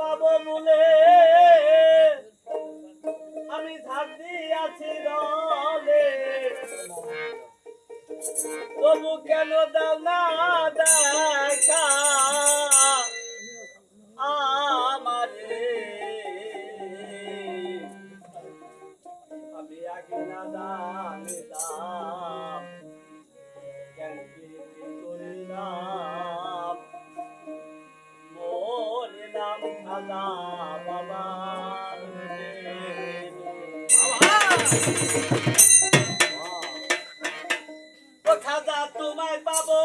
পাব বলে আমি থাকি আছি রলে। তবু কেন দাও না দেখা আমারে? আমি আগে না জানি পাবো বলে সাজিয়া তোমায় পাবো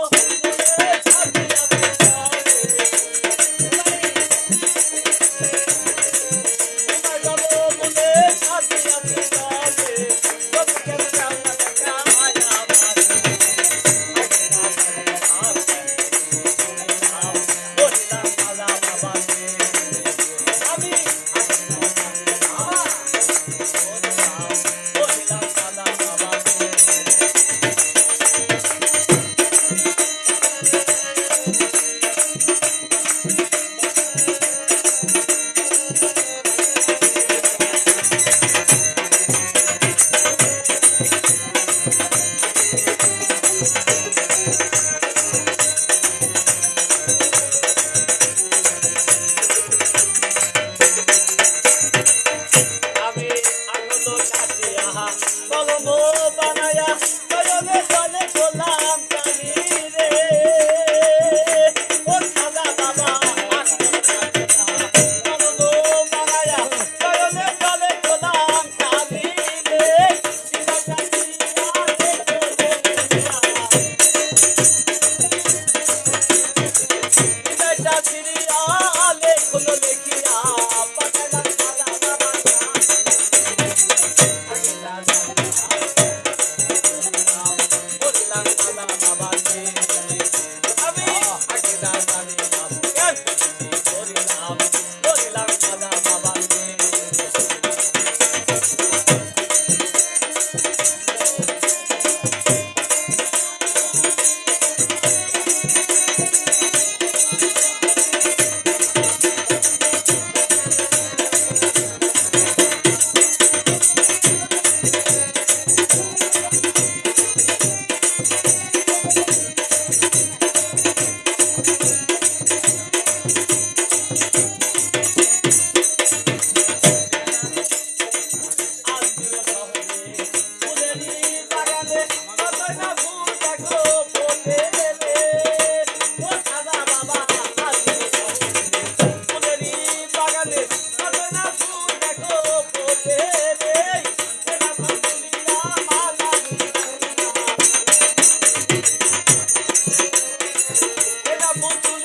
como Manaya, Thank